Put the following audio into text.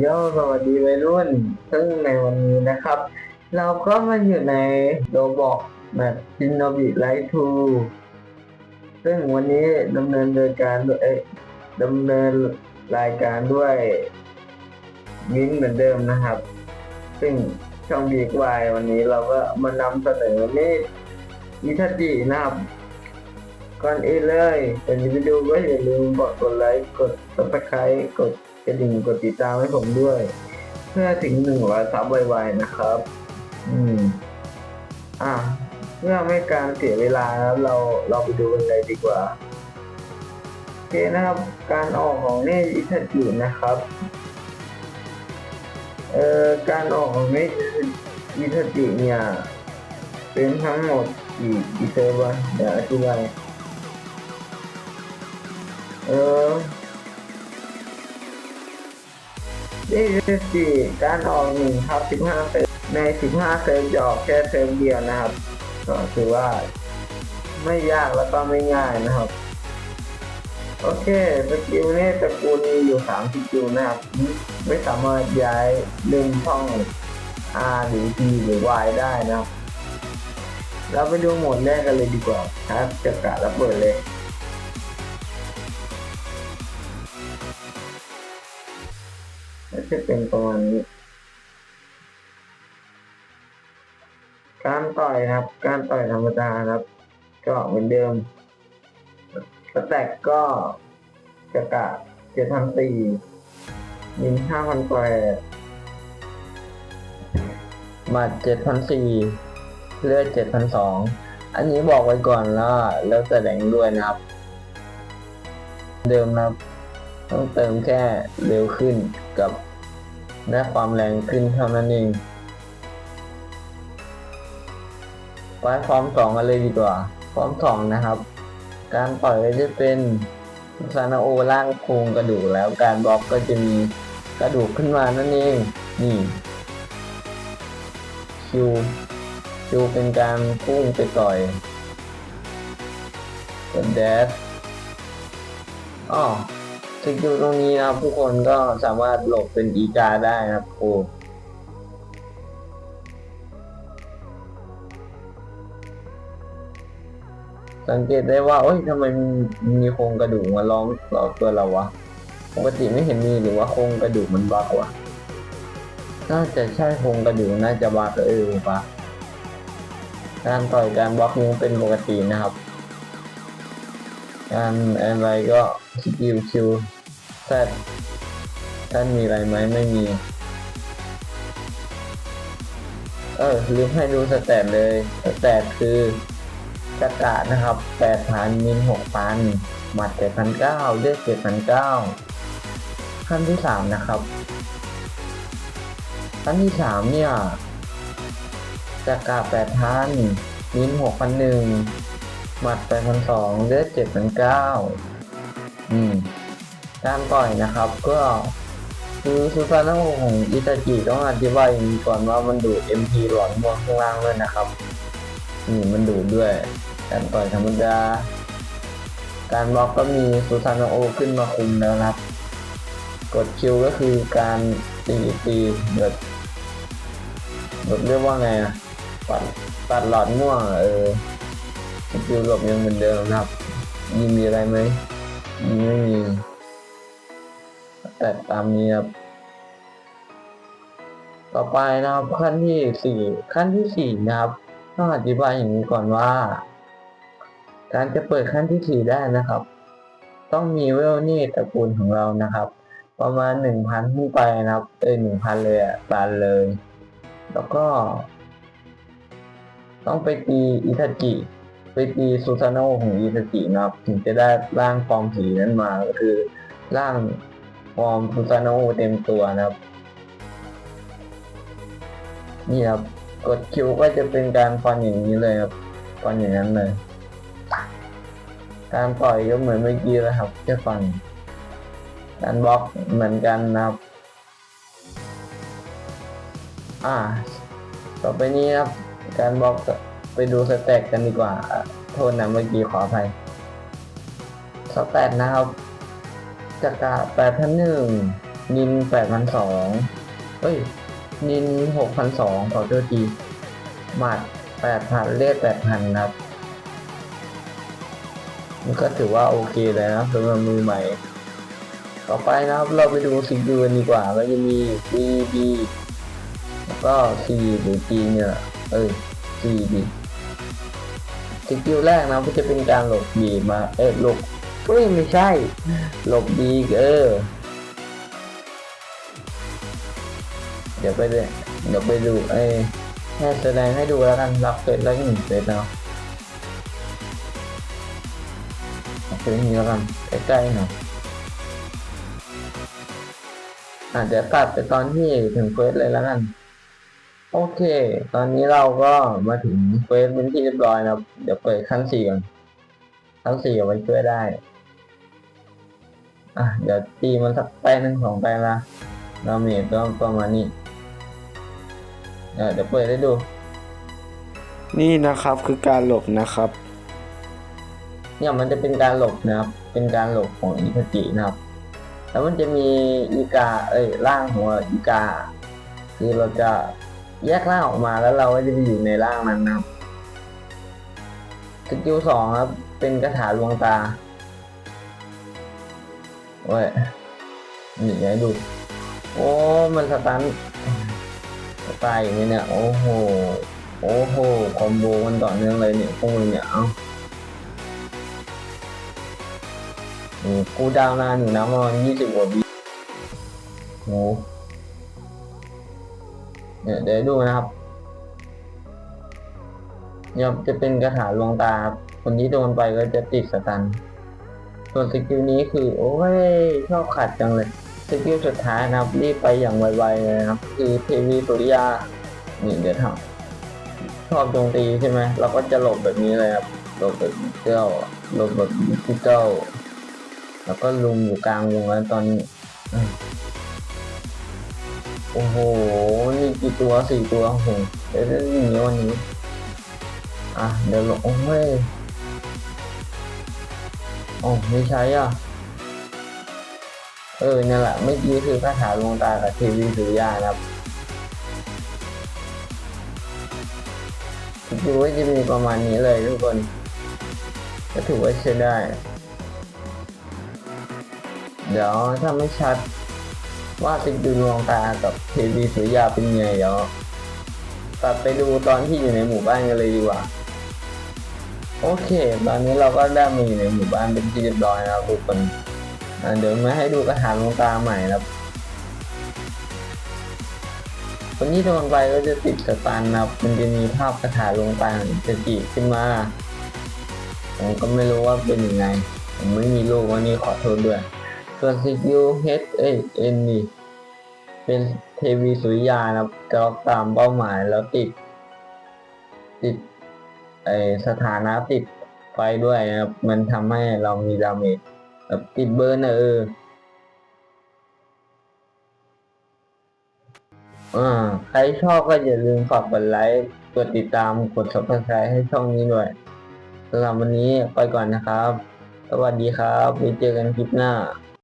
โยสวัสดีวัยรุ่น ซึ่งในวันนี้นะครับ เราก็มาอยู่ในโรบอกแบบจินโนบิไลทูซึ่งวันนี้ดำเนินโดยการดยเอ้ยดำเนินรายการด้วยมิ้นเหมือนเดิมนะครับ ซึ่งช่องบีกวายวันนี้เราก็มานำเสนอมีดอิทาจินะครับก่อนอื่นเลยเป็นวิดีโอก็อย่าลืมกดกดไลค์กด subscribe กด กระดิ่งกดติดตามให้ผมด้วย เพื่อถึงหนึ่งร้อยซับไวๆนะครับ อืม อะเพื่อไม่การเสียเวลาแล้วเราเราไปดูกันเลยดีกว่าโอเคนะครับ การออกของเนตอิทาจินะครับ เอ่อการออกของเนตอิทาจิเนี่ยเป็นทั้งหมดกี่กี่เซิร์ฟวะเดี๋ยวอธิบายเออ นี่คือสี่การออกหนึ่งครับสิบห้าเซิร์ฟในสิบห้าเซิร์ฟจะอกแค่เซิร์ฟเดียวนะครับก็ถือว่าไม่ยากแล้วก็ไม่ง่ายนะครับ โอเคสกิลนี่ตระกูลมีอยู่สามสกิลนะครับ ไม่สามารถย้ายล่นช่อง R หรือ T หรือ Y ได้นะครับ เราไปดูโหมดแรกกันเลยดีกว่าครับจะกะระเบิดเลย จะเป็นประมาณนี้ การต่อยนะครับ การต่อยธรรมดาครับ ก็เหมือนเดิมสแต็กก็จะกะเจ็ดพันสี่ยิงห้าพันแปดมาเจ็ดพันสี่เลือดเจ็ดพันสองอันนี้บอกไว้ก่อนแล้วแล้วแต่แรงด้วยนะครับ เดิมนะครับ ต้องเติมแค่เร็วขึ้นกับ ได้ความแรงขึ้นเท่านั้นเองไปฟอร์มสองกันเลยดีกว่าฟอร์มสองนะครับ การปล่อยก็จะเป็นซานาโอล่างโครงกระดูกแล้วการบล็อกก็จะมีกระดูกขึ้นมานั่นเอง นี่คิวคิวเป็นการพุ่งไปต่อยกดแดชอ๋อ สกิลตรงนี้นะครับทุกคนก็สามารถหลบเป็นอีกาได้นะครับโอ้สังเกตได้ว่าเอ้ยทำไมมีโครงกระดูกมาล้อมรอบตัวเราวะ ปกติไม่เห็นมีหรือว่าโครงกระดูกมันบักวะ น่าจะใช่โครงกระดูกน่าจะบักเออปะการต่อยการบล็อกนี้เป็นปกตินะครับ การอะไรก็สกิลคิว ซดท่านมีอะไรไหมไม่มี เออลืมให้ดูสแตทเลย สแตทคือสกาดนะครับแปดพันมินหกพันหมัดเจ็ดพันเก้าเลือดเจ็ดพันเก้าขั้นที่สามนะครับ ขั้นที่สามเนี่ยสกาศแปดพันมินหกพันหนึ่งหมัดไปดพันสองเลือดเจ็ดพันเก้าอืม การต่อยนะครับ ก็คือซูซาน่าของอิตาจิต้องอธิบายอย่างนี้ก่อนว่ามันดูด MP หลอดม่วงข้างล่างด้วยนะครับนี่มันดูดด้วย การต่อยธรรมดา การบล็อกก็มีซูซานาโอขึ้นมาคุมแล้วนะครับ กดคิวก็คือการตีตีแบบแบบเรียกว่าไงอะตัดตัดหลอดม่วงเออสกิลหลบยังเหมือนเดิมนะครับมีมีอะไรไหมมีไม่มี แต่ตามนี้ครับ ต่อไปนะครับ ขั้นที่สี่ขั้นที่สี่นะครับต้องอธิบายอย่างนี้ก่อนว่า การจะเปิดขั้นที่สี่ได้นะครับ ต้องมีเวลนี่ตระกูลของเรานะครับ ประมาณหนึ่งพันขึ้นไปนะครับ เอ้ยหนึ่งพันเลยอะตันเลย แล้วก็ ต้องไปตีอิทาจิไปตีซูซาโนของอิทาจินะครับ ถึงจะได้ร่างฟอร์มสีนั้นมาก็คือร่าง ฟอร์มซูซาโนเต็มตัวนะครับ นี่ครับ กดคิวก็จะเป็นการฟันอย่างนี้เลยครับ ฟันอย่างนั้นเลย การปล่อยก็เหมือนเมื่อกี้เลยครับแค่ฟัน การบล็อกเหมือนกันนะครับ อ่า ต่อไปนี้ครับ การบล็อกไปดูสแต็กกันดีกว่า โทษนะเมื่อกี้ขออภัยสแต็กนะครับ จากกาแปดพันหนึ่งนินแปดพันสองเอ้ย นินหกพันสองขอโทษทีหมัดแปดพันเลือดแปดพันครับ มันก็ถือว่าโอเคเลยนะสำหรับมือใหม่ ต่อไปนะครับเราไปดูสิ่งดูกันดีกว่าก็จะมี B B แล้วก็ C หรือ G เนี่ย เอ้ย C B สกิลแรกนะก็จะเป็นการหลบบีมา เอ้ยหลบ เฮ้ยไม่ใช่ หลบดีเออ เดี๋ยวไปเลยเดี๋ยวไปดูเอ้ยแค่แสดงให้ดูแล้วกันรับเฟซแล้วหนึ่งเฟซแล้วเอาเฟซนี้แล้วกันใกล้ๆหน่อยอะเดี๋ยวตัดไปตอนที่ถึงเฟซเลยแล้วกัน โอเค ตอนนี้เราก็มาถึงเฟซเป็นที่เรียบร้อยนะครับเดี๋ยวเปิดขั้นสี่ก่อนขั้นสี่เอาไว้ช่วยได้ อะเดี๋ยวตีมันสักแป้งหนึ่งสองแป้งละดาเมจก็ประมาณนี้เดี๋ยวเดี๋ยวเปิดให้ดู นี่นะครับคือการหลบนะครับ เนี่ยมันจะเป็นการหลบนะครับ เป็นการหลบของอิคาจินะครับ แล้วมันจะมีอีกา เอ้ยร่างของอีกา คือเราจะแยกร่างออกมาแล้วเราก็จะไปอยู่ในร่างนั้นนะครับสกิลสองครับ เป็นกระถาลวงตา โอ้ยหนีให้ดู โอ้ มันสตันตายอย่างนี้เนี่ย โอ้โห โอ้โห คอมโบมันต่อเนื่องเลยเนี่ยพวกมึงเนี่ย เอ้ากูดาวนานอยู่นะมาณยี่สิบกว่าวิโอ้เนี่ยเดี๋ยวดูนะครับเนี่ยจะเป็นกระถาลวงตาครับคนที่โดนไปก็จะติดสตัน ส่วนสกิลนี้คือโอ้ยชอบขัดจังเลยสกิลสุดท้ายนะครับรีบไปอย่างไวๆเลยนะครับ คือเทวีสุริยานี่เดี๋ยวทำชอบโจมตีใช่ไหมเราก็จะหลบแบบนี้เลยครับหลบแบบเจ้าหลบแบบที่เจ้าแล้วก็ลุมอยู่กลางวงแล้วตอนนี้โอ้โห นี่กี่ตัวสี่ตัวโอ้โหเดี๋ยวจะหนีวันนี้ อะ เดี๋ยวลงโอ้ย โอ้ไม่ใช้อะ เออนั่นแหละเมื่อกี้คือคาถาลวงตากับเทวีสุริยานะครับดูว่าจะมีประมาณนี้เลยทุกคน ก็ถือว่าใช้ได้ เดี๋ยวถ้าไม่ชัด ว่าติดดูดวงตากับเทวีสุริยาเป็นไงเดี๋ยวตัดไปดูตอนที่อยู่ในหมู่บ้านกันเลยดีกว่า โอเค ตอนนี้เราก็ได้มาอยู่ในหมู่บ้านเป็นที่เรียบร้อยแล้วทุกคนเดี๋ยวมาให้ดูกระถางดวงตาใหม่นะครับคนที่โดนไปก็จะติดสตันนะครับ มันจะมีภาพกระถางดวงตาจะจีขึ้นมา ผมก็ไม่รู้ว่าเป็นยังไง ผมไม่มีลูกวันนี้ขอโทษด้วย ส่วนสกิล H เอ้ย N นี่เป็นเทวีสุริยานะครับจะตามเป้าหมายแล้วติด ติด ไอสถานะติดไฟด้วยนะครับ มันทำให้เรามีดาเมจแบบติดเบิร์นอะเอออ่าใครชอบก็อย่าลืมฝากกดไลค์ กดติดตาม กด subscribe ให้ช่องนี้ด้วยสำหรับวันนี้ไปก่อนนะครับ สวัสดีครับไว้เจอกันคลิปหน้า